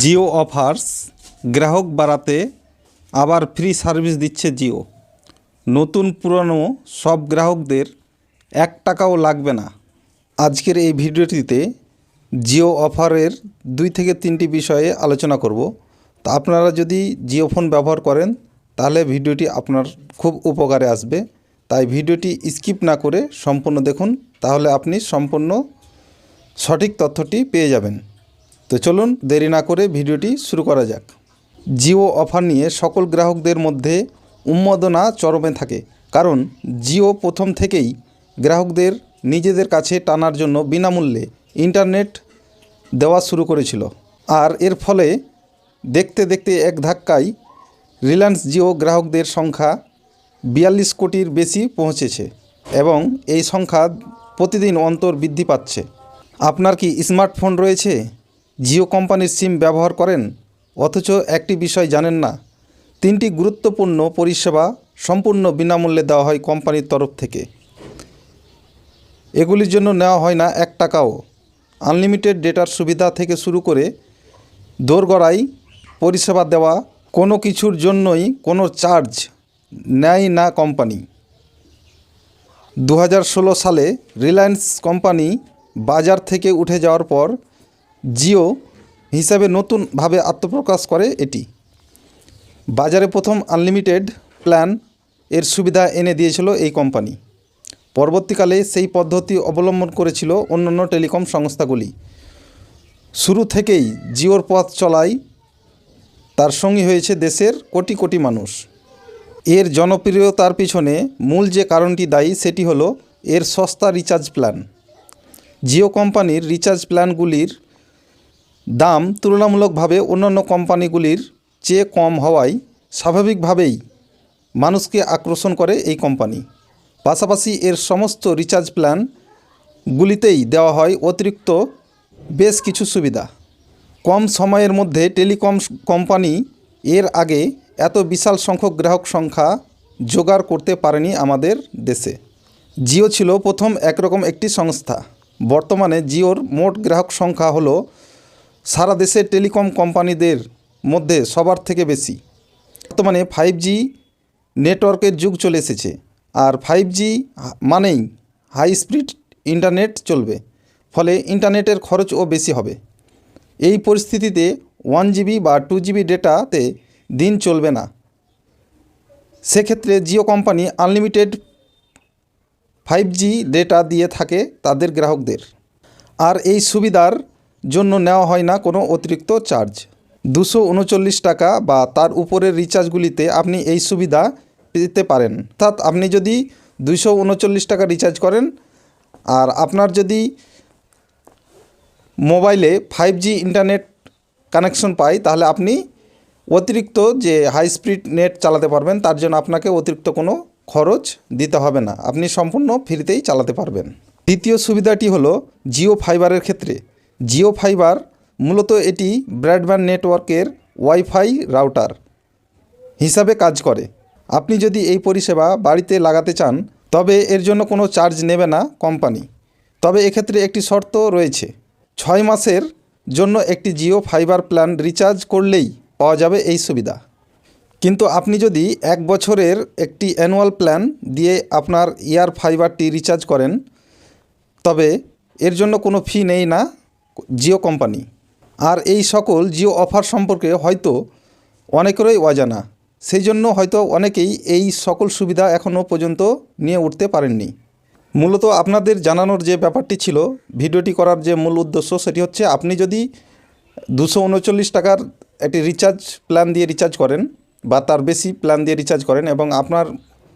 Jio offers, গ্রাহক বাড়াতে আবার ফ্রি সার্ভিস দিচ্ছে জিও। নতুন, পুরনো সব গ্রাহকদের এক টাকাও লাগবে না। আজকের এই ভিডিওটিতে জিও অফারের দুই থেকে তিনটি বিষয়ে আলোচনা করব। তা আপনারা যদি জিও ফোন ব্যবহার করেন, তাহলে ভিডিওটি আপনার খুব উপকারে আসবে। তাই ভিডিওটি স্কিপ না করে সম্পূর্ণ দেখুন, তাহলে আপনি সম্পূর্ণ সঠিক তথ্যটি পেয়ে যাবেন। তো চলুন দেরি না করে ভিডিওটি শুরু করা যাক। জিও অফার নিয়ে সকল গ্রাহকদের মধ্যে উন্মাদনা চরমে থাকে, কারণ জিও প্রথম থেকেই গ্রাহকদের নিজেদের কাছে টানার জন্য বিনামূল্যে ইন্টারনেট দেওয়া শুরু করেছিল। আর এর ফলে দেখতে দেখতে এক ধাক্কায় রিলায়েন্স জিও গ্রাহকদের সংখ্যা বিয়াল্লিশ কোটির বেশি পৌঁছেছে এবং এই সংখ্যা প্রতিদিন অন্তর বৃদ্ধি পাচ্ছে। আপনার কি স্মার্টফোন রয়েছে? জিও কোম্পানির সিম ব্যবহার করেন, অথচ একটি বিষয় জানেন না। তিনটি গুরুত্বপূর্ণ পরিষেবা সম্পূর্ণ বিনামূল্যে দেওয়া হয় কোম্পানির তরফ থেকে। এগুলির জন্য নেওয়া হয় না এক টাকাও। আনলিমিটেড ডেটার সুবিধা থেকে শুরু করে দোরগড়াই পরিষেবা দেওয়া কোনো কিছুর জন্যই কোনো চার্জ নেয় না কোম্পানি। দু হাজার ষোলো সালে রিলায়েন্স কোম্পানি বাজার থেকে উঠে যাওয়ার পর জিও হিসাবে নতুনভাবে আত্মপ্রকাশ করে এটি। বাজারে প্রথম আনলিমিটেড প্ল্যান এর সুবিধা এনে দিয়েছিল এই কোম্পানি। পরবর্তীকালে সেই পদ্ধতি অবলম্বন করেছিল অন্যান্য টেলিকম সংস্থাগুলি। শুরু থেকেই জিওর পথ চলায় তার সঙ্গী হয়েছে দেশের কোটি কোটি মানুষ। এর জনপ্রিয়তার পিছনে মূল যে কারণটি দায়ী সেটি হলো এর সস্তা রিচার্জ প্ল্যান। জিও কোম্পানির রিচার্জ প্ল্যানগুলির দাম তুলনামূলকভাবে অন্যান্য কোম্পানিগুলির চেয়ে কম হওয়ায় স্বাভাবিকভাবেই মানুষকে আকর্ষণ করে এই কোম্পানি। পাশাপাশি এর সমস্ত রিচার্জ প্ল্যানগুলিতেই দেওয়া হয় অতিরিক্ত বেশ কিছু সুবিধা। কম সময়ের মধ্যে টেলিকম কোম্পানি এর আগে এত বিশাল সংখ্যক গ্রাহক সংখ্যা জোগাড় করতে পারেনি আমাদের দেশে। জিও ছিল প্রথম একরকম একটি সংস্থা। বর্তমানে জিওর মোট গ্রাহক সংখ্যা হলো সারা দেশের টেলিকম কোম্পানিদের মধ্যে সবার থেকে বেশি। বর্তমানে ফাইভ জি নেটওয়ার্কের যুগ চলে এসেছে আর ফাইভ জি মানেই হাই স্পিড ইন্টারনেট চলবে, ফলে ইন্টারনেটের খরচও বেশি হবে। এই পরিস্থিতিতে ওয়ান জিবি বা টু জিবি ডেটাতে দিন চলবে না। সেক্ষেত্রে Jio company unlimited five G data দিয়ে থাকে তাদের গ্রাহকদের। আর এই সুবিধার জন্য নেওয়া হয় না কোনো অতিরিক্ত চার্জ। দুশো উনচল্লিশ টাকা বা তার উপরের রিচার্জগুলিতে আপনি এই সুবিধা পেতে পারেন। অর্থাৎ আপনি যদি দুশো উনচল্লিশ টাকা রিচার্জ করেন আর আপনার যদি মোবাইলে ফাইভ জি ইন্টারনেট কানেকশন পাই, তাহলে আপনি অতিরিক্ত যে হাই স্পিড নেট চালাতে পারবেন, তার জন্য আপনাকে অতিরিক্ত কোনো খরচ দিতে হবে না। আপনি সম্পূর্ণ ফ্রিতেই চালাতে পারবেন। দ্বিতীয় সুবিধাটি হলো জিও ফাইবারের ক্ষেত্রে। জিও ফাইবার মূলত এটি ব্রডব্যান্ড নেটওয়ার্কের ওয়াইফাই রাউটার হিসাবে কাজ করে। আপনি যদি এই পরিষেবা বাড়িতে লাগাতে চান, তবে এর জন্য কোনো চার্জ নেবে না কোম্পানি। তবে এক্ষেত্রে একটি শর্ত রয়েছে। ছয় মাসের জন্য একটি জিও ফাইবার প্ল্যান রিচার্জ করলেই পাওয়া যাবে এই সুবিধা। কিন্তু আপনি যদি এক বছরের একটি অ্যানুয়াল প্ল্যান দিয়ে আপনার ইয়ার ফাইবারটি রিচার্জ করেন, তবে এর জন্য কোনো ফি নেই না জিও কোম্পানি। আর এই সকল জিও অফার সম্পর্কে হয়তো অনেকেরই অজানা। সেই জন্য হয়তো অনেকেই এই সকল সুবিধা এখনও পর্যন্ত নিয়ে উঠতে পারেননি। মূলত আপনাদের জানানোর যে ব্যাপারটি ছিল, ভিডিওটি করার যে মূল উদ্দেশ্য সেটি হচ্ছে আপনি যদি দুশো উনচল্লিশ টাকার একটি রিচার্জ প্ল্যান দিয়ে রিচার্জ করেন বা তার বেশি প্ল্যান দিয়ে রিচার্জ করেন এবং আপনার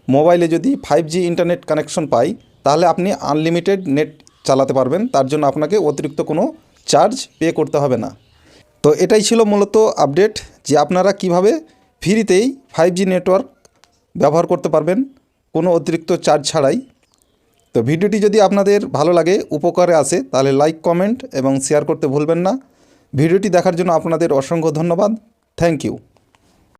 মোবাইলে যদি ফাইভ জি ইন্টারনেট কানেকশন পাই, তাহলে আপনি আনলিমিটেড নেট চালাতে পারবেন, তার জন্য আপনাকে অতিরিক্ত কোনো চার্জ পে করতে হবে না। তো এটাই ছিল মূলত আপডেট যে আপনারা কীভাবে ফ্রিতেই ফাইভ জি নেটওয়ার্ক ব্যবহার করতে পারবেন, কোনো অতিরিক্ত চার্জ ছাড়াই। তো ভিডিওটি যদি আপনাদের ভালো লাগে, উপকারে আসে, তাহলে লাইক কমেন্ট এবং শেয়ার করতে ভুলবেন না। ভিডিওটি দেখার জন্য আপনাদের অসংখ্য ধন্যবাদ। Thank you